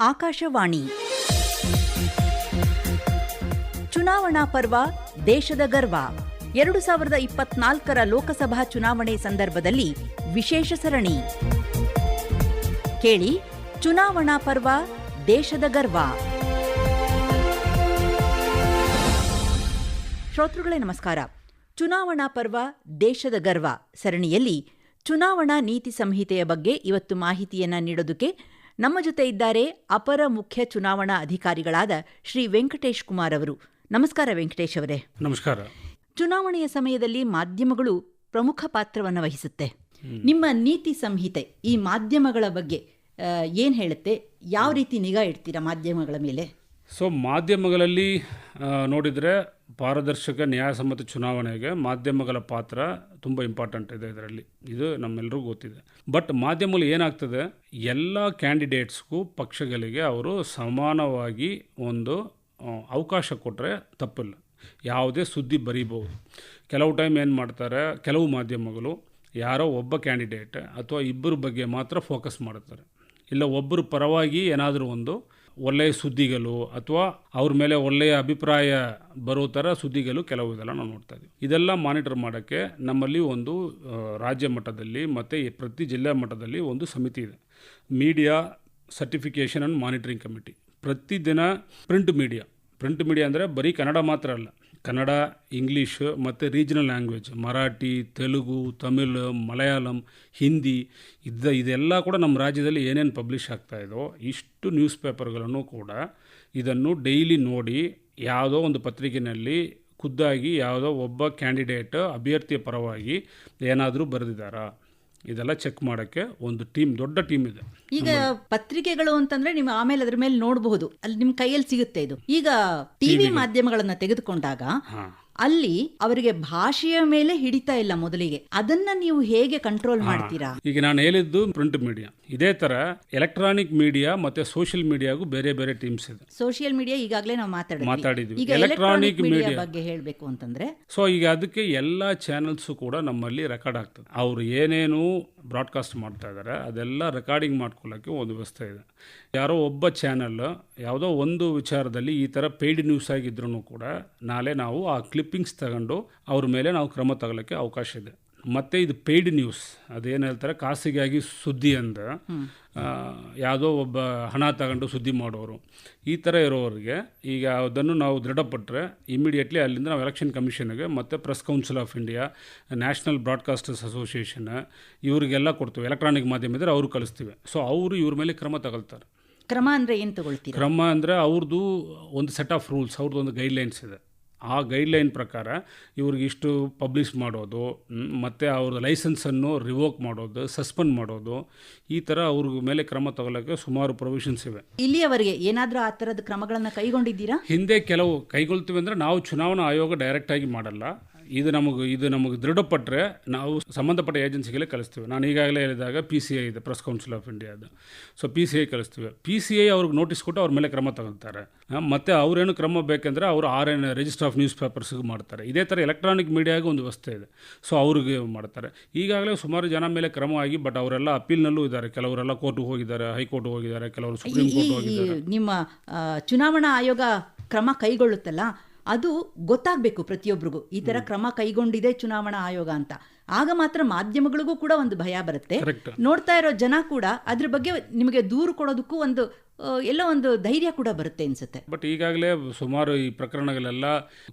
ಆಕಾಶವಾಣಿ. ಚುನಾವಣಾ ಪರ್ವ ದೇಶದ ಗರ್ವ. ಎರಡು ಸಾವಿರದ ಇಪ್ಪತ್ನಾಲ್ಕರ ಲೋಕಸಭಾ ಚುನಾವಣೆ ಸಂದರ್ಭದಲ್ಲಿ ವಿಶೇಷ ಸರಣಿ. ಕೇಳಿ, ಚುನಾವಣಾ ಪರ್ವ ದೇಶದ ಗರ್ವ. ಶ್ರೋತೃಗಳೇ, ನಮಸ್ಕಾರ. ಚುನಾವಣಾ ಪರ್ವ ದೇಶದ ಗರ್ವ. ಸರಣಿಯಲ್ಲಿ ಚುನಾವಣಾ ನೀತಿ ಸಂಹಿತೆಯ ಬಗ್ಗೆ ಇವತ್ತು ಮಾಹಿತಿಯನ್ನು ನೀಡೋದಕ್ಕೆ ನಮ್ಮ ಜೊತೆ ಇದ್ದಾರೆ ಅಪರ ಮುಖ್ಯ ಚುನಾವಣಾ ಅಧಿಕಾರಿಗಳಾದ ಶ್ರೀ ವೆಂಕಟೇಶ್ ಕುಮಾರ್ ಅವರು. ನಮಸ್ಕಾರ ವೆಂಕಟೇಶ್ ಅವರೇ. ನಮಸ್ಕಾರ. ಚುನಾವಣೆಯ ಸಮಯದಲ್ಲಿ ಮಾಧ್ಯಮಗಳು ಪ್ರಮುಖ ಪಾತ್ರವನ್ನು ವಹಿಸುತ್ತೆ. ನಿಮ್ಮ ನೀತಿ ಸಂಹಿತೆ ಈ ಮಾಧ್ಯಮಗಳ ಬಗ್ಗೆ ಏನು ಹೇಳುತ್ತೆ? ಯಾವ ರೀತಿ ನಿಗಾ ಇಡ್ತೀರಾ ಮಾಧ್ಯಮಗಳ ಮೇಲೆ? ಸೊ ಮಾಧ್ಯಮಗಳಲ್ಲಿ ನೋಡಿದರೆ ಪಾರದರ್ಶಕ ನ್ಯಾಯಸಮ್ಮತ ಚುನಾವಣೆಗೆ ಮಾಧ್ಯಮಗಳ ಪಾತ್ರ ತುಂಬ ಇಂಪಾರ್ಟೆಂಟ್ ಇದೆ ಇದರಲ್ಲಿ. ಇದು ನಮ್ಮೆಲ್ಲರಿಗೂ ಗೊತ್ತಿದೆ. ಬಟ್ ಮಾಧ್ಯಮಗಳು ಏನಾಗ್ತದೆ? ಎಲ್ಲ ಕ್ಯಾಂಡಿಡೇಟ್ಸ್ಗೂ ಪಕ್ಷಗಳಿಗೆ ಅವರು ಸಮಾನವಾಗಿ ಒಂದು ಅವಕಾಶ ಕೊಟ್ಟರೆ ತಪ್ಪಿಲ್ಲ. ಯಾವುದೇ ಸುದ್ದಿ ಬರೀಬಹುದು. ಕೆಲವು ಟೈಮ್ ಏನು ಮಾಡ್ತಾರೆ? ಕೆಲವು ಮಾಧ್ಯಮಗಳು ಯಾರೋ ಒಬ್ಬ ಕ್ಯಾಂಡಿಡೇಟ್ ಅಥವಾ ಇಬ್ಬರ ಬಗ್ಗೆ ಮಾತ್ರ ಫೋಕಸ್ ಮಾಡ್ತಾರೆ ಇಲ್ಲ ಒಬ್ಬರು ಪರವಾಗಿ ಏನಾದರೂ ಒಂದು ಒಳ್ಳೆಯ ಸುದ್ದಿಗಳು ಅಥವಾ ಅವ್ರ ಮೇಲೆ ಒಳ್ಳೆಯ ಅಭಿಪ್ರಾಯ ಬರೋ ಥರ ಸುದ್ದಿಗಳು ಕೆಲವು ಇದೆಲ್ಲ ನಾವು ನೋಡ್ತಾ ಇದ್ದೀವಿ. ಇದೆಲ್ಲ ಮಾನಿಟರ್ ಮಾಡೋಕ್ಕೆ ನಮ್ಮಲ್ಲಿ ಒಂದು ರಾಜ್ಯ ಮಟ್ಟದಲ್ಲಿ ಮತ್ತು ಪ್ರತಿ ಜಿಲ್ಲಾ ಮಟ್ಟದಲ್ಲಿ ಒಂದು ಸಮಿತಿ ಇದೆ. Media certification and monitoring committee ಪ್ರತಿದಿನ ಪ್ರಿಂಟ್ ಮೀಡಿಯಾ ಪ್ರಿಂಟ್ ಮೀಡಿಯಾ ಅಂದರೆ ಬರೀ ಕನ್ನಡ ಮಾತ್ರ ಅಲ್ಲ ಕನ್ನಡ, ಇಂಗ್ಲೀಷ್ ಮತ್ತು ರೀಜನಲ್ ಲ್ಯಾಂಗ್ವೇಜ್ ಮರಾಠಿ, ತೆಲುಗು, ತಮಿಳ್, ಮಲಯಾಳಂ, ಹಿಂದಿ ಇದ್ದ ಇದೆಲ್ಲ ಕೂಡ ನಮ್ಮ ರಾಜ್ಯದಲ್ಲಿ ಏನೇನು ಪಬ್ಲಿಷ್ ಆಗ್ತಾಯಿದೋ ಇಷ್ಟು ನ್ಯೂಸ್ ಪೇಪರ್ಗಳನ್ನು ಕೂಡ ಇದನ್ನು ಡೈಲಿ ನೋಡಿ ಯಾವುದೋ ಒಂದು ಪತ್ರಿಕೆಯಲ್ಲಿ ಖುದ್ದಾಗಿ ಯಾವುದೋ ಒಬ್ಬ ಕ್ಯಾಂಡಿಡೇಟ್ ಅಭ್ಯರ್ಥಿಯ ಪರವಾಗಿ ಏನಾದರೂ ಬರೆದಿದ್ದಾರಾ? ಇದೆಲ್ಲ ಚೆಕ್ ಮಾಡೋಕ್ಕೆ ಒಂದು ಟೀಮ್ ದೊಡ್ಡ ಟೀಮ್ ಇದೆ. ಈಗ ಪತ್ರಿಕೆಗಳು ಅಂತಂದ್ರೆ ನೀವು ಆಮೇಲೆ ಅದ್ರ ಮೇಲೆ ನೋಡಬಹುದು. ಅಲ್ಲಿ ನಿಮ್ ಕೈಯಲ್ಲಿ ಸಿಗುತ್ತೆ ಇದು. ಈಗ ಟಿವಿ ಮಾಧ್ಯಮಗಳನ್ನ ತೆಗೆದುಕೊಂಡಾಗ ಅಲ್ಲಿ ಅವರಿಗೆ ಭಾಷೆಯ ಮೇಲೆ ಹಿಡಿತಾ ಇಲ್ಲ ಮೊದಲಿಗೆ. ಅದನ್ನ ನೀವು ಹೇಗೆ ಕಂಟ್ರೋಲ್ ಮಾಡ್ತೀರಾ? ಈಗ ನಾನು ಹೇಳಿದ್ದು ಪ್ರಿಂಟ್ ಮೀಡಿಯಾ ಇದೇ ತರ ಎಲೆಕ್ಟ್ರಾನಿಕ್ ಮೀಡಿಯಾ ಮತ್ತೆ ಸೋಷಿಯಲ್ ಮೀಡಿಯಾಗೂ ಬೇರೆ ಬೇರೆ ಟೀಮ್ಸ್ ಇದೆ. ಸೋಷಿಯಲ್ ಮೀಡಿಯಾ ಈಗಾಗಲೇ ನಾವು ಮಾತಾಡಿದ್ವಿ. ಈಗ ಎಲೆಕ್ಟ್ರಾನಿಕ್ ಮೀಡಿಯಾ ಬಗ್ಗೆ ಹೇಳಬೇಕು ಅಂತಂದ್ರೆ ಸೊ ಈಗ ಅದಕ್ಕೆ ಎಲ್ಲಾ ಚಾನೆಲ್ಸ್ ಕೂಡ ನಮ್ಮಲ್ಲಿ ರೆಕಾರ್ಡ್ ಆಗ್ತದೆ. ಅವ್ರು ಏನೇನು ಬ್ರಾಡ್ಕಾಸ್ಟ್ ಮಾಡ್ತಾ ಇದ್ದಾರೆ ಅದೆಲ್ಲ ರೆಕಾರ್ಡಿಂಗ್ ಮಾಡ್ಕೊಳ್ಳೋಕ್ಕೆ ಒಂದು ವ್ಯವಸ್ಥೆ ಇದೆ. ಯಾರೋ ಒಬ್ಬ ಚಾನಲ್ ಯಾವುದೋ ಒಂದು ವಿಚಾರದಲ್ಲಿ ಈ ಥರ ಪೇಯ್ಡ್ ನ್ಯೂಸ್ ಆಗಿದ್ರೂ ಕೂಡ ನಾಳೆ ನಾವು ಆ ಕ್ಲಿಪ್ಪಿಂಗ್ಸ್ ತಗೊಂಡು ಅವ್ರ ಮೇಲೆ ನಾವು ಕ್ರಮ ತಗೊಳ್ಳೋಕ್ಕೆ ಅವಕಾಶ ಇದೆ. ಮತ್ತು ಇದು ಪೇಯ್ಡ್ ನ್ಯೂಸ್ ಅದೇನು ಹೇಳ್ತಾರೆ, ಖಾಸಗಿಯಾಗಿ ಸುದ್ದಿ ಅಂದ. ಯಾವುದೋ ಒಬ್ಬ ಹಣ ತಗೊಂಡು ಸುದ್ದಿ ಮಾಡೋರು. ಈ ಥರ ಇರೋರಿಗೆ ಈಗ ಅದನ್ನು ನಾವು ದೃಢಪಟ್ಟರೆ ಇಮಿಡಿಯೇಟ್ಲಿ ಅಲ್ಲಿಂದ ನಾವು ಎಲೆಕ್ಷನ್ ಕಮಿಷನ್ಗೆ ಮತ್ತು press council of India national broadcasters association ಇವರಿಗೆಲ್ಲ ಕೊಡ್ತೀವಿ. ಎಲೆಕ್ಟ್ರಾನಿಕ್ ಮಾಧ್ಯಮ ಇದ್ದರೆ ಅವರು ಕಳಿಸ್ತೀವಿ. ಸೊ ಅವರು ಇವ್ರ ಮೇಲೆ ಕ್ರಮ ತಗೊಳ್ತಾರೆ. ಕ್ರಮ ಅಂದರೆ ಏನು ತಗೊಳ್ತೀವಿ ಕ್ರಮ ಅಂದರೆ ಅವ್ರದ್ದು ಒಂದು ಸೆಟ್ ಆಫ್ ರೂಲ್ಸ್ ಅವ್ರದ್ದು ಒಂದು ಗೈಡ್ಲೈನ್ಸ್ ಇದೆ. ಆ ಗೈಡ್ಲೈನ್ ಪ್ರಕಾರ ಇವ್ರಿಗೆ ಇಷ್ಟು ಪಬ್ಲಿಷ್ ಮಾಡೋದು ಮತ್ತು ಅವ್ರ ಲೈಸೆನ್ಸನ್ನು ರಿವೋಕ್ ಮಾಡೋದು ಸಸ್ಪೆಂಡ್ ಮಾಡೋದು ಈ ಥರ ಅವ್ರ ಮೇಲೆ ಕ್ರಮ ತಗೊಳ್ಳೋಕ್ಕೆ ಸುಮಾರು ಪ್ರೊವಿಷನ್ಸ್ ಇವೆ. ಇಲ್ಲಿಯವರೆಗೆ ಏನಾದರೂ ಆ ಥರದ ಕ್ರಮಗಳನ್ನು ಕೈಗೊಂಡಿದ್ದೀರಾ? ಹಿಂದೆ ಕೆಲವು ಕೈಗೊಳ್ತೀವಿ ಅಂದರೆ ನಾವು ಚುನಾವಣಾ ಆಯೋಗ ಡೈರೆಕ್ಟಾಗಿ ಮಾಡಲ್ಲ. ಇದು ನಮಗೆ ಇದು ನಮಗೆ ದೃಢಪಟ್ಟರೆ ನಾವು ಸಂಬಂಧಪಟ್ಟ ಏಜೆನ್ಸಿಗಳೇ ಕಳಿಸ್ತೀವಿ. ನಾನು ಈಗಾಗಲೇ ಹೇಳಿದಾಗ ಪಿ ಸಿ ಐ ಇದೆ ಪ್ರೆಸ್ ಕೌನ್ಸಿಲ್ ಆಫ್ ಇಂಡಿಯಾದ ಸೊ ಪಿ ಸಿ ಐ ಕಳಿಸ್ತೀವಿ. ಪಿ ಸಿ ಐ ಅವ್ರಿಗೆ ನೋಟಿಸ್ ಕೊಟ್ಟು ಅವ್ರ ಮೇಲೆ ಕ್ರಮ ತಗೊಳ್ತಾರೆ ಮತ್ತು ಮತ್ತೆ ಅವ್ರೇನು ಕ್ರಮ ಬೇಕೆಂದರೆ ಅವರು R N register of news ಪೇಪರ್ಸ್ಗೆ ಮಾಡ್ತಾರೆ. ಇದೇ ಥರ ಎಲೆಕ್ಟ್ರಾನಿಕ್ ಮೀಡಿಯಾಗೆ ಒಂದು ವ್ಯವಸ್ಥೆ ಇದೆ. ಸೊ ಅವ್ರಿಗೆ ಮಾಡ್ತಾರೆ. ಈಗಾಗಲೇ ಸುಮಾರು ಜನ ಮೇಲೆ ಕ್ರಮ ಆಗಿ ಬಟ್ ಅವರೆಲ್ಲ ಅಪೀಲ್ನಲ್ಲೂ ಇದ್ದಾರೆ. ಕೆಲವರೆಲ್ಲ ಕೋರ್ಟ್ಗೆ ಹೋಗಿದ್ದಾರೆ ಹೈಕೋರ್ಟ್ಗೆ ಹೋಗಿದ್ದಾರೆ ಕೆಲವರು ಸುಪ್ರೀಂ ಕೋರ್ಟ್ ಹೋಗಿದ್ದಾರೆ. ನಿಮ್ಮ ಚುನಾವಣಾ ಆಯೋಗ ಕ್ರಮ ಕೈಗೊಳ್ಳುತ್ತಲ್ಲ ಅದು ಗೊತ್ತಾಗಬೇಕು ಪ್ರತಿಯೊಬ್ಬರಿಗೂ ಈ ತರ ಕ್ರಮ ಕೈಗೊಂಡಿದೆ ಚುನಾವಣಾ ಆಯೋಗ ಅಂತ. ಆಗ ಮಾತ್ರ ಮಾಧ್ಯಮಗಳಿಗೂ ಕೂಡ ಒಂದು ಭಯ ಬರುತ್ತೆ. ನೋಡ್ತಾ ಇರೋ ಜನ ಕೂಡ ಅದ್ರ ಬಗ್ಗೆ ನಿಮಗೆ ದೂರು ಕೊಡೋದಕ್ಕೂ ಒಂದು ಎಲ್ಲೋ ಒಂದು ಧೈರ್ಯ ಕೂಡ ಬರುತ್ತೆ ಅನ್ಸುತ್ತೆ. ಬಟ್ ಈಗಾಗಲೇ ಸುಮಾರು ಈ ಪ್ರಕರಣಗಳೆಲ್ಲ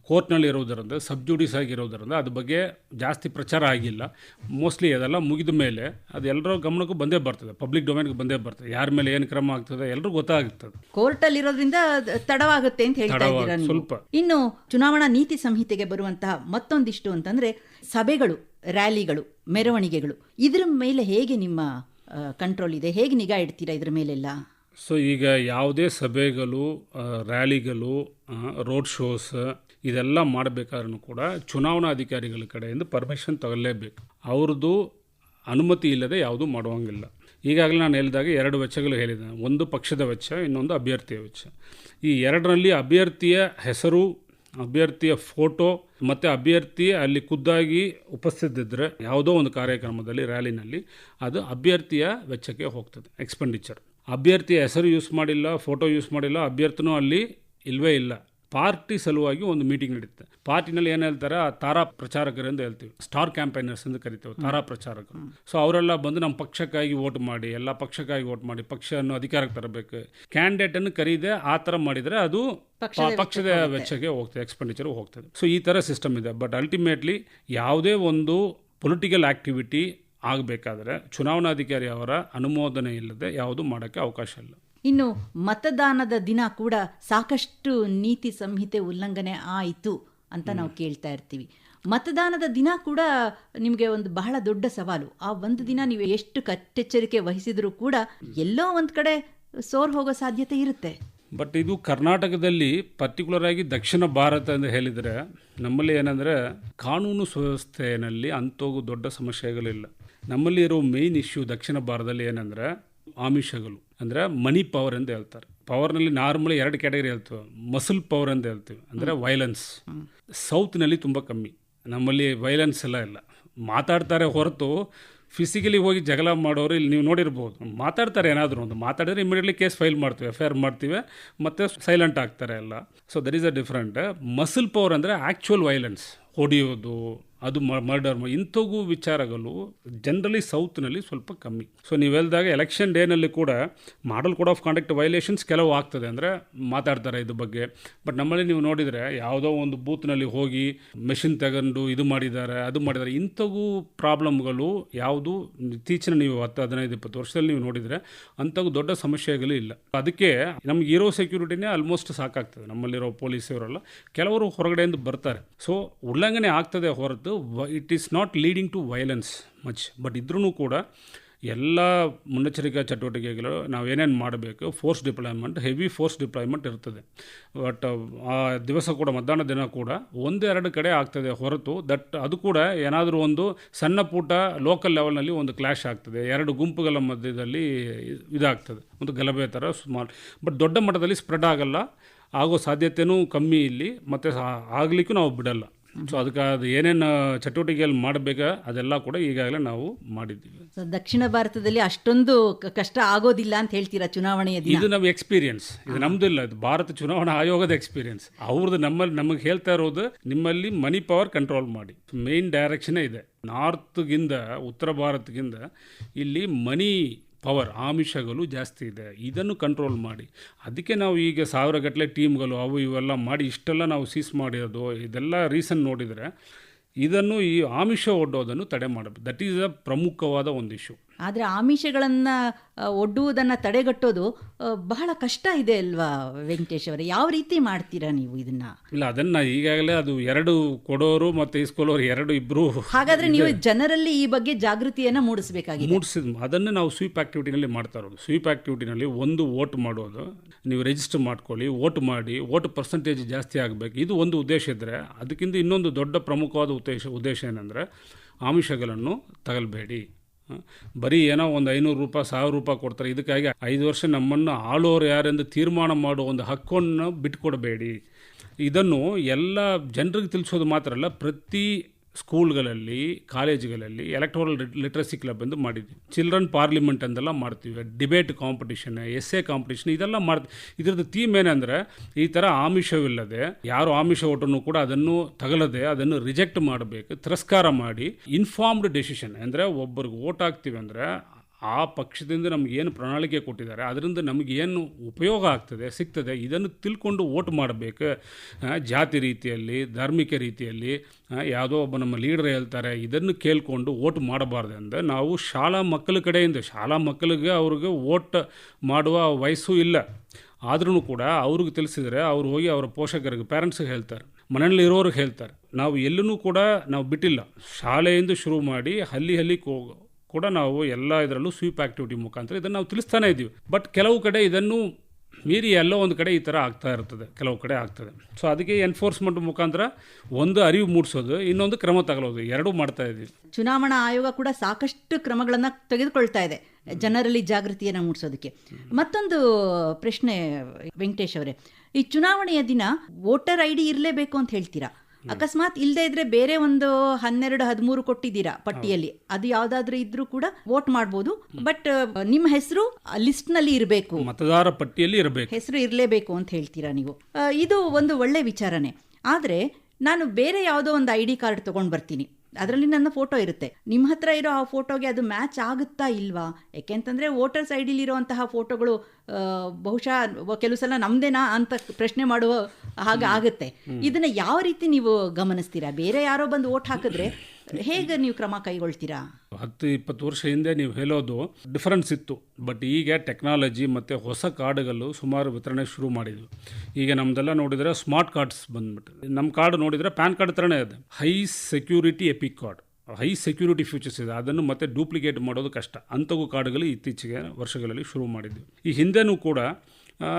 ಕೋರ್ಟ್ನಲ್ಲಿ ಇರೋದರಿಂದ ಸಬ್ಜುಡಿಸ್ ಆಗಿರೋದರಿಂದ ಅದ್ರ ಬಗ್ಗೆ ಜಾಸ್ತಿ ಪ್ರಚಾರ ಆಗಿಲ್ಲ. ಮೋಸ್ಟ್ಲಿ ಅದೆಲ್ಲ ಮುಗಿದ ಮೇಲೆ ಅದು ಎಲ್ಲರ ಗಮನಕ್ಕೂ ಬಂದೇ ಬರ್ತದೆ ಪಬ್ಲಿಕ್ ಡೊಮೈನ್ಗೆ ಬಂದೇ ಬರ್ತದೆ. ಯಾರ ಮೇಲೆ ಏನು ಕ್ರಮ ಆಗ್ತದೆ ಎಲ್ಲರೂ ಗೊತ್ತಾಗ್ತದೆ. ಕೋರ್ಟ್ ಅಲ್ಲಿ ಇರೋದ್ರಿಂದ ತಡವಾಗುತ್ತೆ ಅಂತ ಹೇಳ್ತಾ ಇದ್ದೀರಾ ಸ್ವಲ್ಪ. ಇನ್ನು ಚುನಾವಣಾ ನೀತಿ ಸಂಹಿತೆಗೆ ಬರುವಂತಹ ಮತ್ತೊಂದಿಷ್ಟು ಅಂತಂದ್ರೆ ಸಭೆಗಳು ರ್ಯಾಲಿಗಳು ಮೆರವಣಿಗೆಗಳು ಇದ್ರ ಮೇಲೆ ಹೇಗೆ ನಿಮ್ಮ ಕಂಟ್ರೋಲ್ ಇದೆ? ಹೇಗೆ ನಿಗಾ ಇಡ್ತೀರಾ ಇದ್ರ ಮೇಲೆಲ್ಲ? ಸೊ ಈಗ ಯಾವುದೇ ಸಭೆಗಳು ರ್ಯಾಲಿಗಳು ರೋಡ್ ಶೋಸ್ ಇದೆಲ್ಲ ಮಾಡಬೇಕಾದ್ರೂ ಕೂಡ ಚುನಾವಣಾ ಅಧಿಕಾರಿಗಳ ಕಡೆಯಿಂದ ಪರ್ಮಿಷನ್ ತಗೊಳ್ಳೇಬೇಕು. ಅವ್ರದ್ದು ಅನುಮತಿ ಇಲ್ಲದೆ ಯಾವುದೂ ಮಾಡುವಂಗಿಲ್ಲ. ಈಗಾಗಲೇ ನಾನು ಹೇಳಿದಾಗ ಎರಡು ವೆಚ್ಚಗಳು ಹೇಳಿದೆ ಒಂದು ಪಕ್ಷದ ವೆಚ್ಚ, ಇನ್ನೊಂದು ಅಭ್ಯರ್ಥಿಯ ವೆಚ್ಚ. ಈ ಎರಡರಲ್ಲಿ ಅಭ್ಯರ್ಥಿಯ ಹೆಸರು, ಅಭ್ಯರ್ಥಿಯ ಫೋಟೋ ಮತ್ತು ಅಭ್ಯರ್ಥಿ ಅಲ್ಲಿ ಖುದ್ದಾಗಿ ಉಪಸ್ಥಿತಿದ್ದರೆ ಯಾವುದೋ ಒಂದು ಕಾರ್ಯಕ್ರಮದಲ್ಲಿ ರ್ಯಾಲಿನಲ್ಲಿ ಅದು ಅಭ್ಯರ್ಥಿಯ ವೆಚ್ಚಕ್ಕೆ ಹೋಗ್ತದೆ ಎಕ್ಸ್ಪೆಂಡಿಚರ್ ಅಭ್ಯರ್ಥಿ ಹೆಸರು ಯೂಸ್ ಮಾಡಿಲ್ಲ ಫೋಟೋ ಯೂಸ್ ಮಾಡಿಲ್ಲ ಅಭ್ಯರ್ಥಿನೂ ಅಲ್ಲಿ ಇಲ್ಲವೇ ಇಲ್ಲ. ಪಾರ್ಟಿ ಸಲುವಾಗಿ ಒಂದು ಮೀಟಿಂಗ್ ನಡೆಯುತ್ತೆ ಪಾರ್ಟಿನಲ್ಲಿ ಏನು ಹೇಳ್ತಾರೆ? ಆ ತಾರಾ ಪ್ರಚಾರಕರು ಎಂದು ಹೇಳ್ತೀವಿ. ಸ್ಟಾರ್ ಕ್ಯಾಂಪೈನರ್ಸ್ ಎಂದು ಕರಿತೇವೆ ತಾರಾ ಪ್ರಚಾರಕರು. ಸೊ ಅವರೆಲ್ಲ ಬಂದು ನಮ್ಮ ಪಕ್ಷಕ್ಕಾಗಿ ವೋಟ್ ಮಾಡಿ ಎಲ್ಲ ಪಕ್ಷಕ್ಕಾಗಿ ವೋಟ್ ಮಾಡಿ ಪಕ್ಷವನ್ನು ಅಧಿಕಾರಕ್ಕೆ ತರಬೇಕು. ಕ್ಯಾಂಡಿಡೇಟ್ ಅನ್ನು ಕರೀದೆ ಆ ಥರ ಮಾಡಿದರೆ ಅದು ಪಕ್ಷದ ಪಕ್ಷದ ವೆಚ್ಚಕ್ಕೆ ಹೋಗ್ತದೆ ಎಕ್ಸ್ಪೆಂಡಿಚರ್ ಹೋಗ್ತದೆ. ಸೊ ಈ ಥರ ಸಿಸ್ಟಮ್ ಇದೆ. ಬಟ್ ಅಲ್ಟಿಮೇಟ್ಲಿ ಯಾವುದೇ ಒಂದು ಪೊಲಿಟಿಕಲ್ ಆಕ್ಟಿವಿಟಿ ಆಗಬೇಕಾದ್ರೆ ಚುನಾವಣಾಧಿಕಾರಿ ಅವರ ಅನುಮೋದನೆ ಇಲ್ಲದೆ ಯಾವುದು ಮಾಡೋಕ್ಕೆ ಅವಕಾಶ ಇಲ್ಲ. ಇನ್ನು ಮತದಾನದ ದಿನ ಕೂಡ ಸಾಕಷ್ಟು ನೀತಿ ಸಂಹಿತೆ ಉಲ್ಲಂಘನೆ ಆಯಿತು ಅಂತ ನಾವು ಕೇಳ್ತಾ ಇರ್ತೀವಿ. ಮತದಾನದ ದಿನ ಕೂಡ ನಿಮಗೆ ಒಂದು ಬಹಳ ದೊಡ್ಡ ಸವಾಲು. ಆ ಒಂದು ದಿನ ನೀವು ಎಷ್ಟು ಕಟ್ಟೆಚ್ಚರಿಕೆ ವಹಿಸಿದರೂ ಕೂಡ ಎಲ್ಲೋ ಒಂದು ಕಡೆ ಸೋರ್ ಹೋಗೋ ಸಾಧ್ಯತೆ ಇರುತ್ತೆ. ಬಟ್ ಇದು ಕರ್ನಾಟಕದಲ್ಲಿ ಪರ್ಟಿಕ್ಯುಲರ್ ಆಗಿ ದಕ್ಷಿಣ ಭಾರತ ಅಂತ ಹೇಳಿದರೆ ನಮ್ಮಲ್ಲಿ ಏನಂದರೆ ಕಾನೂನು ಸುವ್ಯವಸ್ಥೆಯಲ್ಲಿ ಅಂತೋಗು ದೊಡ್ಡ ಸಮಸ್ಯೆಗಳಿಲ್ಲ. ನಮ್ಮಲ್ಲಿ ಇರೋ ಮೇಯ್ನ್ ಇಶ್ಯೂ ದಕ್ಷಿಣ ಭಾರತದಲ್ಲಿ ಏನಂದ್ರೆ ಆಮಿಷಗಳು. ಅಂದ್ರೆ ಮನಿ ಪವರ್ ಅಂತ ಹೇಳ್ತಾರೆ. ಪವರ್ನಲ್ಲಿ ನಾರ್ಮಲಿ ಎರಡು ಕ್ಯಾಟಗರಿ ಹೇಳ್ತೀವಿ. ಮಸಲ್ ಪವರ್ ಅಂತ ಹೇಳ್ತೀವಿ. ಅಂದರೆ ವೈಲೆನ್ಸ್ ಸೌತ್ನಲ್ಲಿ ತುಂಬ ಕಮ್ಮಿ. ನಮ್ಮಲ್ಲಿ ವೈಲೆನ್ಸ್ ಎಲ್ಲ ಇಲ್ಲ. ಮಾತಾಡ್ತಾರೆ ಹೊರತು ಫಿಸಿಕಲಿ ಹೋಗಿ ಜಗಳ ಮಾಡೋರು ಇಲ್ಲಿ ನೀವು ನೋಡಿರ್ಬೋದು. ಮಾತಾಡ್ತಾರೆ ಏನಾದರೂ ಒಂದು. ಮಾತಾಡಿದ್ರೆ ಇಮಿಡಿಯೇಟ್ಲಿ ಕೇಸ್ ಫೈಲ್ ಮಾಡ್ತೀವಿ ಎಫ್ ಐ ಆರ್ ಮಾಡ್ತೀವಿ ಮತ್ತು ಸೈಲೆಂಟ್ ಆಗ್ತಾರೆ ಎಲ್ಲ. So that is a different muscle power ಅಂದರೆ ಆ್ಯಕ್ಚುಯಲ್ ವೈಲೆನ್ಸ್ ಹೊಡೆಯೋದು, ಅದು ಮರ್ಡರ್ ಇಂಥವು ವಿಚಾರಗಳು ಜನರಲಿ ಸೌತ್ನಲ್ಲಿ ಸ್ವಲ್ಪ ಕಮ್ಮಿ. ಸೊ ನೀವು ಹೇಳಿದಾಗ ಎಲೆಕ್ಷನ್ ಡೇನಲ್ಲಿ ಕೂಡ model code of conduct violations ಕೆಲವು ಆಗ್ತದೆ ಅಂದರೆ ಮಾತಾಡ್ತಾರೆ ಇದ್ರ ಬಗ್ಗೆ. ಬಟ್ ನಮ್ಮಲ್ಲಿ ನೀವು ನೋಡಿದರೆ ಯಾವುದೋ ಒಂದು ಬೂತ್ನಲ್ಲಿ ಹೋಗಿ ಮೆಷಿನ್ ತಗೊಂಡು ಇದು ಮಾಡಿದ್ದಾರೆ, ಅದು ಮಾಡಿದ್ದಾರೆ, ಇಂಥವು ಪ್ರಾಬ್ಲಮ್ಗಳು ಯಾವುದು ಇತ್ತೀಚಿನ ನೀವು ಹತ್ತು, ಹದಿನೈದು, ಇಪ್ಪತ್ತು ವರ್ಷದಲ್ಲಿ ನೀವು ನೋಡಿದರೆ ಅಂಥವು ದೊಡ್ಡ ಸಮಸ್ಯೆಗಳು ಇಲ್ಲ. ಅದಕ್ಕೆ ನಮ್ಗೆ ಇರೋ ಸೆಕ್ಯೂರಿಟಿನೇ ಆಲ್ಮೋಸ್ಟ್ ಸಾಕಾಗ್ತದೆ. ನಮ್ಮಲ್ಲಿರೋ ಪೊಲೀಸ್ ಇವರೆಲ್ಲ ಕೆಲವರು ಹೊರಗಡೆಯಿಂದ ಬರ್ತಾರೆ. ಸೊ ಉಲ್ಲಂಘನೆ ಆಗ್ತದೆ ಹೊರತು it is not leading to violence much but ಇದ್ರೂ ಕೂಡ ಎಲ್ಲ ಮುನ್ನೆಚ್ಚರಿಕಾ ಚಟುವಟಿಕೆಗಳು ನಾವು ಏನೇನು ಮಾಡಬೇಕು force deployment heavy force deployment ಇರ್ತದೆ. ಬಟ್ ಆ ದಿವಸ ಕೂಡ, ಮಧ್ಯಾಹ್ನ ದಿನ ಕೂಡ ಒಂದೆರಡು ಕಡೆ ಆಗ್ತದೆ ಹೊರತು. ದಟ್ ಅದು ಕೂಡ ಏನಾದರೂ ಒಂದು ಸಣ್ಣ ಪುಟ್ಟ ಲೋಕಲ್ ಲೆವೆಲ್ನಲ್ಲಿ ಒಂದು ಕ್ಲಾಶ್ ಆಗ್ತದೆ. ಎರಡು ಗುಂಪುಗಳ ಮಧ್ಯದಲ್ಲಿ ಇದಾಗ್ತದೆ. ಒಂದು ಗಲಭೆ ಥರ ಸ್ಮಾಲ್ ಬಟ್ ದೊಡ್ಡ ಮಟ್ಟದಲ್ಲಿ ಸ್ಪ್ರೆಡ್ ಆಗಲ್ಲ. ಆಗೋ ಸಾಧ್ಯತೆಯೂ ಕಮ್ಮಿ ಇಲ್ಲಿ. ಮತ್ತು ಆಗಲಿಕ್ಕೂ ನಾವು ಬಿಡಲ್ಲ. ಸೊ ಅದಕ್ಕೆ ಅದು ಏನೇನು ಚಟುವಟಿಕೆಯಲ್ಲಿ ಮಾಡಬೇಕಾ ಅದೆಲ್ಲ ಕೂಡ ಈಗಾಗಲೇ ನಾವು ಮಾಡಿದ್ದೀವಿ. ಸೊ ದಕ್ಷಿಣ ಭಾರತದಲ್ಲಿ ಅಷ್ಟೊಂದು ಕಷ್ಟ ಆಗೋದಿಲ್ಲ ಅಂತ ಹೇಳ್ತೀರಾ ಚುನಾವಣೆಯ ಇದು ನಮ್ಮ ಎಕ್ಸ್ಪೀರಿಯನ್ಸ್ ಇದು ನಮ್ದಿಲ್ಲ ಇದು ಭಾರತ ಚುನಾವಣಾ ಆಯೋಗದ ಎಕ್ಸ್ಪೀರಿಯನ್ಸ್ ಅವ್ರದ್ದು ನಮ್ಮಲ್ಲಿ ನಮಗೆ ಹೇಳ್ತಾ ಇರೋದು ನಿಮ್ಮಲ್ಲಿ ಮನಿ ಪವರ್ ಕಂಟ್ರೋಲ್ ಮಾಡಿ. ಮೇನ್ ಡೈರೆಕ್ಷನೇ ಇದೆ. ನಾರ್ತ್ಗಿಂದ ಉತ್ತರ ಭಾರತಗಿಂದ ಇಲ್ಲಿ ಮನಿ ಪವರ್ ಆಮಿಷಗಳು ಜಾಸ್ತಿ ಇದೆ. ಇದನ್ನು ಕಂಟ್ರೋಲ್ ಮಾಡಿ. ಅದಕ್ಕೆ ನಾವು ಈಗ ಸಾವಿರಗಟ್ಟಲೆ ಟೀಮ್ಗಳು ಅವು ಇವೆಲ್ಲ ಮಾಡಿ ಇಷ್ಟೆಲ್ಲ ನಾವು ಸೀಸ್ ಮಾಡಿರೋದು, ಇದೆಲ್ಲ ರೀಸನ್ ನೋಡಿದರೆ ಇದನ್ನು ಈ ಆಮಿಷ ಒಡ್ಡೋದನ್ನು ತಡೆ ಮಾಡಬೇಕು. ದಟ್ ಈಸ್ ಅ ಪ್ರಮುಖವಾದ ಒಂದು ಇಶ್ಯೂ ಆದರೆ ಆಮಿಷಗಳನ್ನು ಒಡ್ಡುವುದನ್ನು ತಡೆಗಟ್ಟೋದು ಬಹಳ ಕಷ್ಟ ಇದೆ ಅಲ್ವಾ ವೆಂಕಟೇಶ್ ಅವರೇ? ಯಾವ ರೀತಿ ಮಾಡ್ತೀರಾ ನೀವು ಇದನ್ನ? ಇಲ್ಲ ಅದನ್ನ ಈಗಾಗಲೇ ಅದು ಎರಡು ಕೊಡೋರು ಮತ್ತು ಇಸ್ಕೊಳ್ಳೋರು ಎರಡು ಇಬ್ರು ಹಾಗಾದ್ರೆ ನೀವು ಜನರಲ್ಲಿ ಈ ಬಗ್ಗೆ ಜಾಗೃತಿಯನ್ನ ಮೂಡಿಸಬೇಕಾಗಿ ಮೂಡಿಸಿದ ಅದನ್ನು ನಾವು ಸ್ವೀಪ್ ಆಕ್ಟಿವಿಟಿನಲ್ಲಿ ಮಾಡ್ತಾ ಇರೋದು. ಸ್ವೀಪ್ ಆಕ್ಟಿವಿಟಿನಲ್ಲಿ ಒಂದು ವೋಟ್ ಮಾಡೋದು. ನೀವು ರಿಜಿಸ್ಟರ್ ಮಾಡ್ಕೊಳ್ಳಿ ವೋಟ್ ಮಾಡಿ ವೋಟ್ ಪರ್ಸೆಂಟೇಜ್ ಜಾಸ್ತಿ ಆಗಬೇಕು. ಇದು ಒಂದು ಉದ್ದೇಶ ಇದ್ದರೆ ಅದಕ್ಕಿಂತ ಇನ್ನೊಂದು ದೊಡ್ಡ ಪ್ರಮುಖವಾದ ಉದ್ದೇಶ ಉದ್ದೇಶ ಏನಂದರೆ ಆಮಿಷಗಳನ್ನು ತಗಲ್ಬೇಡಿ? ಬರೀ ಏನೋ ಒಂದು ಐನೂರು ರೂಪಾಯಿ, ಸಾವಿರ ರೂಪಾಯಿ ಕೊಡ್ತಾರೆ. ಇದಕ್ಕಾಗಿ ಐದು ವರ್ಷ ನಮ್ಮನ್ನು ಆಳೋರು ಯಾರೆಂದು ತೀರ್ಮಾನ ಮಾಡುವ ಒಂದು ಹಕ್ಕನ್ನು ಬಿಟ್ಕೊಡಬೇಡಿ. ಇದನ್ನು ಎಲ್ಲ ಜನರಿಗೆ ತಿಳಿಸೋದು ಮಾತ್ರ ಅಲ್ಲ, ಪ್ರತಿ ಸ್ಕೂಲ್ಗಳಲ್ಲಿ, ಕಾಲೇಜುಗಳಲ್ಲಿ ಎಲೆಕ್ಟ್ರಲ್ ಲಿಟ್ರಸಿ ಕ್ಲಬ್ ಎಂದು ಮಾಡಿದ್ವಿ. ಚಿಲ್ಡ್ರನ್ ಪಾರ್ಲಿಮೆಂಟ್ ಅಂದೆಲ್ಲ ಮಾಡ್ತೀವಿ. Debate competition essay competition ಇದೆಲ್ಲ ಮಾಡ್ತೀವಿ. ಇದ್ರದ್ದು ಥೀಮ್ ಏನಂದರೆ, ಈ ಥರ ಆಮಿಷವಿಲ್ಲದೆ, ಯಾರು ಆಮಿಷ ಒಟ್ಟನ್ನು ಕೂಡ ಅದನ್ನು ತಗಲದೆ, ಅದನ್ನು ರಿಜೆಕ್ಟ್ ಮಾಡಬೇಕು, ತಿರಸ್ಕಾರ ಮಾಡಿ ಇನ್ಫಾರ್ಮ್ಡ್ ಡೆಸಿಷನ್ ಅಂದರೆ ಒಬ್ಬರಿಗೆ ಓಟ್ ಹಾಕ್ತೀವಿ ಅಂದರೆ ಆ ಪಕ್ಷದಿಂದ ನಮಗೇನು ಪ್ರಣಾಳಿಕೆ ಕೊಟ್ಟಿದ್ದಾರೆ, ಅದರಿಂದ ನಮಗೇನು ಉಪಯೋಗ ಆಗ್ತದೆ, ಸಿಗ್ತದೆ, ಇದನ್ನು ತಿಳ್ಕೊಂಡು ಓಟ್ ಮಾಡಬೇಕು. ಜಾತಿ ರೀತಿಯಲ್ಲಿ, ಧಾರ್ಮಿಕ ರೀತಿಯಲ್ಲಿ ಯಾವುದೋ ಒಬ್ಬ ನಮ್ಮ ಲೀಡರ್ ಹೇಳ್ತಾರೆ, ಇದನ್ನು ಕೇಳಿಕೊಂಡು ಓಟ್ ಮಾಡಬಾರ್ದು ಅಂದರೆ ನಾವು ಶಾಲಾ ಮಕ್ಕಳ ಕಡೆಯಿಂದ, ಶಾಲಾ ಮಕ್ಕಳಿಗೆ ಅವ್ರಿಗೆ ಓಟ್ ಮಾಡುವ ವಯಸ್ಸು ಇಲ್ಲ. ಆದ್ರೂ ಕೂಡ ಅವ್ರಿಗೆ ತಿಳಿಸಿದರೆ ಅವ್ರು ಹೋಗಿ ಅವರ ಪೋಷಕರಿಗೆ ಪೇರೆಂಟ್ಸ್ಗೆ ಹೇಳ್ತಾರೆ, ಮನೆಯಲ್ಲಿ ಇರೋರಿಗೆ ಹೇಳ್ತಾರೆ. ನಾವು ಎಲ್ಲೂ ಕೂಡ ನಾವು ಬಿಟ್ಟಿಲ್ಲ. ಶಾಲೆಯಿಂದ ಶುರು ಮಾಡಿ ಹಲ್ಲಿ ಹಲ್ಲಿಗೆ ಕೋ ಕೂಡ ನಾವು ಎಲ್ಲ ಇದರಲ್ಲೂ ಸ್ವೀಪ್ ಆ್ಯಕ್ಟಿವಿಟಿ ಮುಖಾಂತರ ಇದನ್ನು ನಾವು ತಿಳಿಸ್ತಾನೆ ಇದ್ದೀವಿ. ಬಟ್ ಕೆಲವು ಕಡೆ ಇದನ್ನು ಮೀರಿ ಎಲ್ಲೋ ಒಂದು ಕಡೆ ಈ ಥರ ಆಗ್ತಾ ಇರ್ತದೆ. ಕೆಲವು ಕಡೆ ಆಗ್ತದೆ. ಸೊ ಅದಕ್ಕೆ ಎನ್ಫೋರ್ಸ್ಮೆಂಟ್ ಮುಖಾಂತರ ಒಂದು ಅರಿವು ಮೂಡಿಸೋದು, ಇನ್ನೊಂದು ಕ್ರಮ ತಗೊಳ್ಳೋದು, ಎರಡೂ ಮಾಡ್ತಾ ಇದ್ದೀವಿ. ಚುನಾವಣಾ ಆಯೋಗ ಕೂಡ ಸಾಕಷ್ಟು ಕ್ರಮಗಳನ್ನು ತೆಗೆದುಕೊಳ್ತಾ ಇದೆ, ಜನರಲ್ಲಿ ಜಾಗೃತಿಯನ್ನು ಮೂಡಿಸೋದಕ್ಕೆ. ಮತ್ತೊಂದು ಪ್ರಶ್ನೆ ವೆಂಕಟೇಶ್ ಅವರೇ, ಈ ಚುನಾವಣೆಯ ದಿನ ವೋಟರ್ ಐ ಡಿ ಇರಲೇಬೇಕು ಅಂತ ಹೇಳ್ತೀರಾ? ಅಕಸ್ಮಾತ್ ಇಲ್ಲದೆ ಇದ್ರೆ ಬೇರೆ ಒಂದು ಹನ್ನೆರಡು ಹದಿಮೂರು ಕೊಟ್ಟಿದ್ದೀರಾ ಪಟ್ಟಿಯಲ್ಲಿ. ಅದು ಯಾವ್ದಾದ್ರು ಇದ್ರೂ ಕೂಡ ವೋಟ್ ಮಾಡಬಹುದು ಬಟ್ ನಿಮ್ಮ ಹೆಸರು ಲಿಸ್ಟ್ನಲ್ಲಿ ಇರಬೇಕು. ಮತದಾರ ಪಟ್ಟಿಯಲ್ಲಿ ಇರಬೇಕು. ಹೆಸರು ಇರಲೇಬೇಕು ಅಂತ ಹೇಳ್ತೀರಾ ನೀವು? ಇದು ಒಂದು ಒಳ್ಳೆ ವಿಚಾರನೆ. ಆದ್ರೆ ನಾನು ಬೇರೆ ಯಾವುದೋ ಒಂದು ಐ ಡಿ ಕಾರ್ಡ್ ತಗೊಂಡ್ ಬರ್ತೀನಿ. ಅದರಲ್ಲಿ ನನ್ನ ಫೋಟೋ ಇರುತ್ತೆ. ನಿಮ್ಮ ಹತ್ರ ಇರೋ ಆ ಫೋಟೋಗೆ ಅದು ಮ್ಯಾಚ್ ಆಗುತ್ತಾ ಇಲ್ವಾ? ಯಾಕೆಂತಂದ್ರೆ ವೋಟರ್ಸ್ ಐ ಡಿಲಿರುವಂತಹ ಫೋಟೋಗಳು ಬಹುಶಃ ಕೆಲವು ಸಲ ನಮ್ದೇನಾ ಅಂತ ಪ್ರಶ್ನೆ ಮಾಡುವ ಹಾಗೆ ಆಗುತ್ತೆ. ಇದನ್ನ ಯಾವ ರೀತಿ ನೀವು ಗಮನಿಸ್ತೀರಾ? ಬೇರೆ ಯಾರೋ ಬಂದು ಓಟ್ ಹಾಕಿದ್ರೆ ಹೇಗೆ ನೀವು ಕ್ರಮ ಕೈಗೊಳ್ತೀರಾ? ಹತ್ತು, ಇಪ್ಪತ್ತು ವರ್ಷ ಹಿಂದೆ ನೀವು ಹೇಳೋದು ಡಿಫರೆನ್ಸ್ ಇತ್ತು. ಬಟ್ ಈಗ ಟೆಕ್ನಾಲಜಿ ಮತ್ತು ಹೊಸ ಕಾರ್ಡ್ಗಳು ಸುಮಾರು ವಿತರಣೆ ಶುರು ಮಾಡಿದ್ವಿ. ಈಗ ನಮ್ದೆಲ್ಲ ನೋಡಿದರೆ ಸ್ಮಾರ್ಟ್ ಕಾರ್ಡ್ಸ್ ಬಂದ್ಬಿಟ್ಟು ನಮ್ಮ ಕಾರ್ಡ್ ನೋಡಿದರೆ ಪ್ಯಾನ್ ಕಾರ್ಡ್ ಥರನೇ ಇದೆ. High security EPIC card high security features ಇದೆ. ಅದನ್ನು ಮತ್ತೆ ಡೂಪ್ಲಿಕೇಟ್ ಮಾಡೋದು ಕಷ್ಟ. ಅಂಥವು ಕಾರ್ಡ್ಗಳು ಇತ್ತೀಚೆಗೆ ವರ್ಷಗಳಲ್ಲಿ ಶುರು ಮಾಡಿದ್ವಿ. ಈ ಹಿಂದೆನೂ ಕೂಡ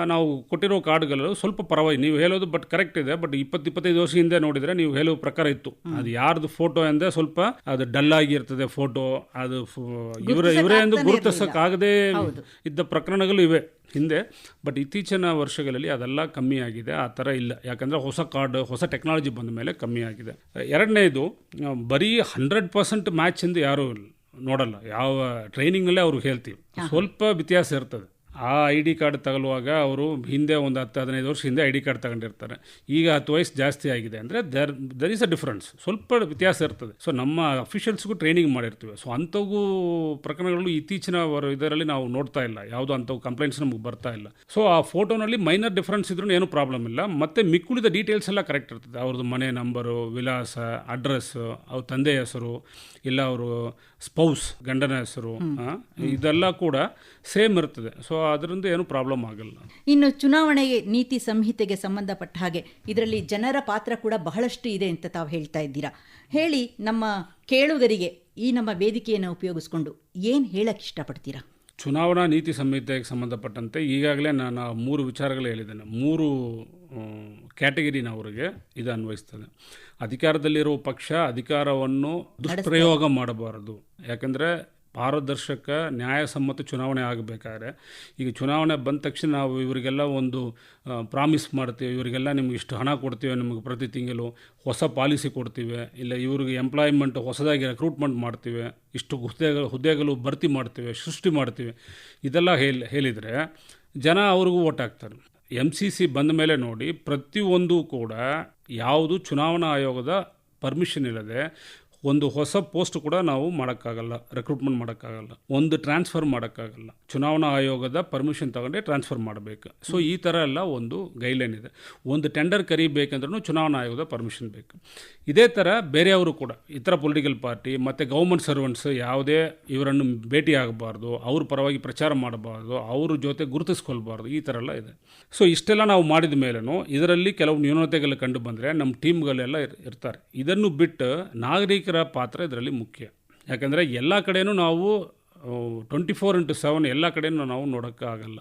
ನಾವು ಕೊಟ್ಟಿರೋ ಕಾರ್ಡ್ಗಳು ಸ್ವಲ್ಪ ಪರವಾಗಿ ನೀವು ಹೇಳೋದು ಬಟ್ ಕರೆಕ್ಟ್ ಇದೆ. ಬಟ್ ಇಪ್ಪತ್ತು ಇಪ್ಪತ್ತೈದು ವರ್ಷ ಹಿಂದೆ ನೋಡಿದರೆ ನೀವು ಹೇಳೋ ಪ್ರಕಾರ ಇತ್ತು. ಅದು ಯಾರ್ದು ಫೋಟೋ ಎಂದೇ ಸ್ವಲ್ಪ ಅದು ಡಲ್ ಆಗಿರ್ತದೆ ಫೋಟೋ. ಅದು ಇವರ ಇವರೇ ಎಂದು ಗುರುತಿಸೋಕ್ಕಾಗದೇ ಇದ್ದ ಪ್ರಕರಣಗಳು ಇವೆ ಹಿಂದೆ. ಬಟ್ ಇತ್ತೀಚಿನ ವರ್ಷಗಳಲ್ಲಿ ಅದೆಲ್ಲ ಕಮ್ಮಿ ಆಗಿದೆ. ಆ ಥರ ಇಲ್ಲ. ಯಾಕಂದರೆ ಹೊಸ ಕಾರ್ಡ್ ಹೊಸ ಟೆಕ್ನಾಲಜಿ ಬಂದ ಮೇಲೆ ಕಮ್ಮಿ ಆಗಿದೆ. ಎರಡನೇದು ಬರೀ ಹಂಡ್ರೆಡ್ ಪರ್ಸೆಂಟ್ ಮ್ಯಾಚ್ ಎಂದು ಯಾರೂ ನೋಡಲ್ಲ. ಯಾವ ಟ್ರೈನಿಂಗಲ್ಲೇ ಅವ್ರಿಗೆ ಹೇಳ್ತೀವಿ. ಸ್ವಲ್ಪ ವ್ಯತ್ಯಾಸ ಇರ್ತದೆ. ಆ ಐ ಡಿ ಕಾರ್ಡ್ ತಗೊಳ್ಳುವಾಗ ಅವರು ಹಿಂದೆ ಒಂದು ಹತ್ತು ಹದಿನೈದು ವರ್ಷ ಹಿಂದೆ ಐ ಡಿ ಕಾರ್ಡ್ ತಗೊಂಡಿರ್ತಾರೆ. ಈಗ ಹತ್ತು ವಯಸ್ಸು ಜಾಸ್ತಿ ಆಗಿದೆ ಅಂದರೆ there there is a difference ಸ್ವಲ್ಪ ವ್ಯತ್ಯಾಸ ಇರ್ತದೆ. ಸೊ ನಮ್ಮ ಅಫಿಷಿಯಲ್ಸ್ಗೂ ಟ್ರೈನಿಂಗ್ ಮಾಡಿರ್ತೀವಿ. ಸೊ ಅಂಥವು ಪ್ರಕರಣಗಳು ಇತ್ತೀಚಿನ ಇದರಲ್ಲಿ ನಾವು ನೋಡ್ತಾ ಇಲ್ಲ. ಯಾವುದೋ ಅಂಥವು ಕಂಪ್ಲೇಂಟ್ಸ್ ನಮಗೆ ಬರ್ತಾ ಇಲ್ಲ. ಸೊ ಆ ಫೋಟೋನಲ್ಲಿ ಮೈನರ್ ಡಿಫ್ರೆನ್ಸ್ ಇದ್ರೂ ಏನು ಪ್ರಾಬ್ಲಮ್ ಇಲ್ಲ. ಮತ್ತೆ ಮಿಕ್ಕುಳಿದ ಡೀಟೇಲ್ಸ್ ಎಲ್ಲ ಕರೆಕ್ಟ್ ಇರ್ತದೆ. ಅವ್ರದ್ದು ಮನೆ ನಂಬರು ವಿಳಾಸ ಅಡ್ರೆಸ್ ಅವ್ರ ತಂದೆ ಹೆಸರು ಇಲ್ಲ ಅವರು ಸ್ಪೌಸ್ ಗಂಡನ ಹೆಸರು ಇದೆಲ್ಲ ಕೂಡ ಸೇಮ್ ಇರ್ತದೆ. ಸೊ ಅದರಿಂದ ಏನು ಪ್ರಾಬ್ಲಮ್ ಆಗಲ್ಲ. ಇನ್ನು ಚುನಾವಣೆ ನೀತಿ ಸಂಹಿತೆಗೆ ಸಂಬಂಧಪಟ್ಟ ಹಾಗೆ ಇದರಲ್ಲಿ ಜನರ ಪಾತ್ರ ಕೂಡ ಬಹಳಷ್ಟು ಇದೆ ಅಂತ ತಾವು ಹೇಳ್ತಾ ಇದ್ದೀರಾ. ಹೇಳಿ ನಮ್ಮ ಕೇಳುಗರಿಗೆ ಈ ನಮ್ಮ ವೇದಿಕೆಯನ್ನು ಉಪಯೋಗಿಸ್ಕೊಂಡು ಏನು ಹೇಳಕ್ಕೆ ಇಷ್ಟಪಡ್ತೀರಾ? ಚುನಾವಣಾ ನೀತಿ ಸಂಹಿತೆಗೆ ಸಂಬಂಧಪಟ್ಟಂತೆ ಈಗಾಗಲೇ ನಾನು ಮೂರು ವಿಚಾರಗಳು ಹೇಳಿದ್ದೇನೆ. ಮೂರು ಕ್ಯಾಟಗರಿನವರಿಗೆ ಇದು ಅನ್ವಯಿಸ್ತದೆ ಅಧಿಕಾರದಲ್ಲಿರುವ ಪಕ್ಷ ಅಧಿಕಾರವನ್ನು ದುಷ್ಪ್ರಯೋಗ ಮಾಡಬಾರದು. ಯಾಕಂದರೆ ಪಾರದರ್ಶಕ, ನ್ಯಾಯಸಮ್ಮತ ಚುನಾವಣೆ ಆಗಬೇಕಾದ್ರೆ, ಈಗ ಚುನಾವಣೆ ಬಂದ ತಕ್ಷಣ ನಾವು ಇವರಿಗೆಲ್ಲ ಒಂದು ಪ್ರಾಮಿಸ್ ಮಾಡ್ತೀವಿ, ಇವರಿಗೆಲ್ಲ ನಿಮ್ಗೆ ಇಷ್ಟು ಹಣ ಕೊಡ್ತೀವಿ, ನಿಮಗೆ ಪ್ರತಿ ತಿಂಗಳು ಹೊಸ ಪಾಲಿಸಿ ಕೊಡ್ತೀವಿ, ಇಲ್ಲ ಇವ್ರಿಗೆ ಎಂಪ್ಲಾಯ್ಮೆಂಟ್ ಹೊಸದಾಗಿ ರೆಕ್ರೂಟ್ಮೆಂಟ್ ಮಾಡ್ತೀವಿ, ಇಷ್ಟು ಹುದ್ದೆಗಳು ಹುದ್ದೆಗಳು ಭರ್ತಿ ಮಾಡ್ತೀವಿ, ಸೃಷ್ಟಿ ಮಾಡ್ತೀವಿ. ಇದೆಲ್ಲ ಹೇಳಿ, ಹೇಳಿದರೆ ಜನ ಅವ್ರಿಗೂ ಓಟ್ ಹಾಕ್ತಾರೆ. ಎಂ ಸಿ ಸಿ ಬಂದ ಮೇಲೆ ನೋಡಿ ಪ್ರತಿಯೊಂದು ಕೂಡ ಯಾವುದು ಚುನಾವಣಾ ಆಯೋಗದ ಪರ್ಮಿಷನ್ ಇಲ್ಲದೆ ಒಂದು ಹೊಸ ಪೋಸ್ಟ್ ಕೂಡ ನಾವು ಮಾಡೋಕ್ಕಾಗಲ್ಲ ರೆಕ್ರೂಟ್ಮೆಂಟ್ ಮಾಡೋಕ್ಕಾಗಲ್ಲ, ಒಂದು ಟ್ರಾನ್ಸ್ಫರ್ ಮಾಡೋಕ್ಕಾಗಲ್ಲ. ಚುನಾವಣಾ ಆಯೋಗದ ಪರ್ಮಿಷನ್ ತಗೊಂಡೆ ಟ್ರಾನ್ಸ್ಫರ್ ಮಾಡಬೇಕು. ಸೊ ಈ ಥರ ಎಲ್ಲ ಒಂದು ಗೈಡ್ಲೈನ್ ಇದೆ. ಒಂದು ಟೆಂಡರ್ ಕರಿಬೇಕಂದ್ರೂ ಚುನಾವಣಾ ಆಯೋಗದ ಪರ್ಮಿಷನ್ ಬೇಕು. ಇದೇ ಥರ ಬೇರೆಯವರು ಕೂಡ, ಇತರ ಪೊಲಿಟಿಕಲ್ ಪಾರ್ಟಿ ಮತ್ತು ಗೌರ್ಮೆಂಟ್ ಸರ್ವೆಂಟ್ಸ್ ಯಾವುದೇ ಇವರನ್ನು ಭೇಟಿ ಆಗಬಾರ್ದು, ಅವ್ರ ಪರವಾಗಿ ಪ್ರಚಾರ ಮಾಡಬಾರ್ದು, ಅವ್ರ ಜೊತೆ ಗುರುತಿಸ್ಕೊಳ್ಬಾರ್ದು, ಈ ಥರ ಎಲ್ಲ ಇದೆ. ಸೊ ಇಷ್ಟೆಲ್ಲ ನಾವು ಮಾಡಿದ ಮೇಲೂ ಇದರಲ್ಲಿ ಕೆಲವು ನ್ಯೂನತೆಗಳು ಕಂಡು ಬಂದರೆ ನಮ್ಮ ಟೀಮ್ಗಳೆಲ್ಲ ಇರ್- ಇರ್ತಾರೆ. ಇದನ್ನು ಬಿಟ್ಟು ನಾಗರಿಕರ ಪಾತ್ರ ಇದರಲ್ಲಿ ಮುಖ್ಯ. ಯಾಕಂದರೆ ಎಲ್ಲ ಕಡೆಯೂ ನಾವು ಟ್ವೆಂಟಿ ಫೋರ್ ಇಂಟು ಸೆವೆನ್ ಎಲ್ಲ ಕಡೆಯೂ ನಾವು ನೋಡೋಕ್ಕಾಗಲ್ಲ.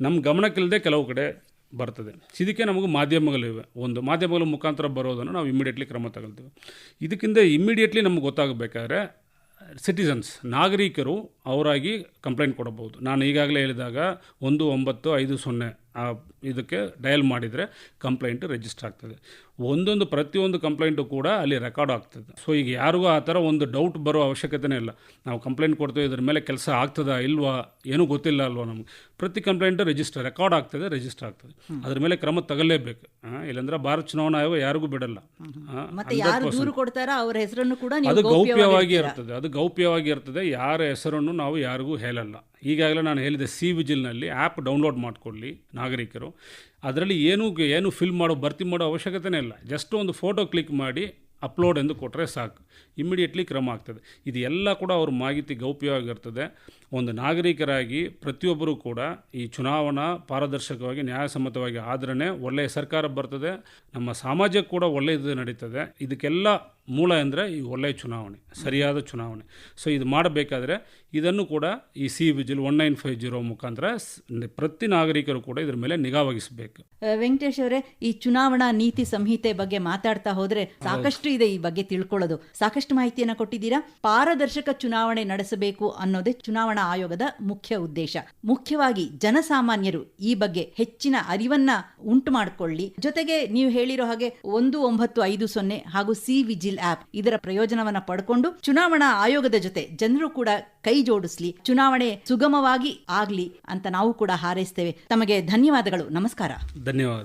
ನಮ್ಮ ಗಮನಕ್ಕಿಲ್ಲದೆ ಕೆಲವು ಕಡೆ ಬರ್ತದೆ. ಇದಕ್ಕೆ ನಮಗೆ ಮಾಧ್ಯಮಗಳಿವೆ ಒಂದು, ಮಾಧ್ಯಮಗಳ ಮುಖಾಂತರ ಬರೋದನ್ನು ನಾವು ಇಮಿಡಿಯೇಟ್ಲಿ ಕ್ರಮ ತಗೊಳ್ತೀವಿ. ಇದಕ್ಕಿಂತ ಇಮ್ಮಿಡಿಯೇಟ್ಲಿ ನಮ್ಗೆ ಗೊತ್ತಾಗಬೇಕಾದ್ರೆ ಸಿಟಿಸನ್ಸ್ ನಾಗರಿಕರು ಅವರಾಗಿ ಕಂಪ್ಲೇಂಟ್ ಕೊಡಬಹುದು. ನಾನು ಈಗಾಗಲೇ ಹೇಳಿದಾಗ ಒಂದು ಒಂಬತ್ತು ಐದು ಸೊನ್ನೆ ಆ ಇದಕ್ಕೆ ಡಯಲ್ ಮಾಡಿದರೆ ಕಂಪ್ಲೇಂಟ್ ರಿಜಿಸ್ಟರ್ ಆಗ್ತದೆ. ಒಂದೊಂದು ಪ್ರತಿಯೊಂದು ಕಂಪ್ಲೇಂಟು ಕೂಡ ಅಲ್ಲಿ ರೆಕಾರ್ಡ್ ಆಗ್ತದೆ. ಸೊ ಈಗ ಯಾರಿಗೂ ಆ ಥರ ಒಂದು ಡೌಟ್ ಬರೋ ಅವಶ್ಯಕತೆನೇ ಇಲ್ಲ. ನಾವು ಕಂಪ್ಲೇಂಟ್ ಕೊಡ್ತೀವಿ ಇದ್ರ ಮೇಲೆ ಕೆಲಸ ಆಗ್ತದಾ ಇಲ್ವಾ ಏನೂ ಗೊತ್ತಿಲ್ಲ ಅಲ್ವಾ ನಮ್ಗೆ. ಪ್ರತಿ ಕಂಪ್ಲೇಂಟು ರಿಜಿಸ್ಟರ್ ರೆಕಾರ್ಡ್ ಆಗ್ತದೆ ರಿಜಿಸ್ಟರ್ ಆಗ್ತದೆ. ಅದ್ರ ಮೇಲೆ ಕ್ರಮ ತಗಲೇಬೇಕು. ಇಲ್ಲಾಂದ್ರೆ ಭಾರತ ಚುನಾವಣಾ ಆಯೋಗ ಯಾರಿಗೂ ಬಿಡಲ್ಲ. ಅದು ಗೌಪ್ಯವಾಗಿ ಇರ್ತದೆ ಅದು ಗೌಪ್ಯವಾಗಿ ಇರ್ತದೆ ಯಾರ ಹೆಸರನ್ನು ನಾವು ಯಾರಿಗೂ ಹೇಳಲ್ಲ. ಈಗಾಗಲೇ ನಾನು ಹೇಳಿದೆ ಸಿ ವಿಜಿಲ್ನಲ್ಲಿ ಆ್ಯಪ್ ಡೌನ್ಲೋಡ್ ಮಾಡಿಕೊಳ್ಳಿ ನಾಗರಿಕರು. ಅದರಲ್ಲಿ ಏನು ಏನು ಫಿಲ್ ಮಾಡೋ, ಭರ್ತಿ ಮಾಡೋ ಅವಶ್ಯಕತೆನೇ ಇಲ್ಲ. ಜಸ್ಟ್ ಒಂದು ಫೋಟೋ ಕ್ಲಿಕ್ ಮಾಡಿ ಅಪ್ಲೋಡ್ ಎಂದು ಕೊಟ್ಟರೆ ಸಾಕು. ಇಮಿಡಿಯೇಟ್ಲಿ ಕ್ರಮ ಆಗ್ತದೆ. ಇದು ಎಲ್ಲ ಕೂಡ ಅವ್ರ ಮಾಹಿತಿ ಗೌಪ್ಯವಾಗಿರ್ತದೆ. ಒಂದು ನಾಗರಿಕರಾಗಿ ಪ್ರತಿಯೊಬ್ಬರೂ ಕೂಡ ಈ ಚುನಾವಣಾ ಪಾರದರ್ಶಕವಾಗಿ, ನ್ಯಾಯಸಮ್ಮತವಾಗಿ ಆದ್ರೇ ಒಳ್ಳೆಯ ಸರ್ಕಾರ ಬರ್ತದೆ. ನಮ್ಮ ಸಮಾಜಕ್ಕೆ ಕೂಡ ಒಳ್ಳೆಯದು ನಡೀತದೆ. ಇದಕ್ಕೆಲ್ಲ ಮೂಲ ಅಂದರೆ ಈ ಒಳ್ಳೆಯ ಚುನಾವಣೆ ಸರಿಯಾದ ಚುನಾವಣೆ. ಸೊ ಇದು ಮಾಡಬೇಕಾದ್ರೆ ಇದನ್ನು ಕೂಡ ಈ C vigil one nine five zero ಮುಖಾಂತರ ಪ್ರತಿ ನಾಗರಿಕರು ಕೂಡ ಇದ್ರ ಮೇಲೆ ನಿಗಾ ವಹಿಸಬೇಕು ವೆಂಕಟೇಶ್ ಅವರೇ ಈ ಚುನಾವಣಾ ನೀತಿ ಸಂಹಿತೆ ಬಗ್ಗೆ ಮಾತಾಡ್ತಾ ಹೋದ್ರೆ ಸಾಕಷ್ಟು ಇದೆ ಈ ಬಗ್ಗೆ ತಿಳ್ಕೊಳ್ಳೋದು. ಸಾಕಷ್ಟು ಮಾಹಿತಿಯನ್ನ ಕೊಟ್ಟಿದ್ದೀರಾ? ಪಾರದರ್ಶಕ ಚುನಾವಣೆ ನಡೆಸಬೇಕು ಅನ್ನೋದೇ ಚುನಾವಣಾ ಆಯೋಗದ ಮುಖ್ಯ ಉದ್ದೇಶ. ಮುಖ್ಯವಾಗಿ ಜನಸಾಮಾನ್ಯರು ಈ ಬಗ್ಗೆ ಹೆಚ್ಚಿನ ಅರಿವನ್ನ ಉಂಟು ಮಾಡಿಕೊಳ್ಳಿ ಜೊತೆಗೆ ನೀವು ಹೇಳಿರೋ ಹಾಗೆ ಒಂದು ಒಂಬತ್ತು ಐದು ಸೊನ್ನೆ ಹಾಗೂ ಸಿ ವಿಜಿಲ್ ಆಪ್ ಇದರ ಪ್ರಯೋಜನವನ್ನ ಪಡ್ಕೊಂಡು ಚುನಾವಣಾ ಆಯೋಗದ ಜೊತೆ ಜನರು ಕೂಡ ಕೈ ಜೋಡಿಸ್ಲಿ, ಚುನಾವಣೆ ಸುಗಮವಾಗಿ ಆಗ್ಲಿ ಅಂತ ನಾವು ಕೂಡ ಹಾರೈಸ್ತೇವೆ. ತಮಗೆ ಧನ್ಯವಾದಗಳು. ನಮಸ್ಕಾರ. ಧನ್ಯವಾದ.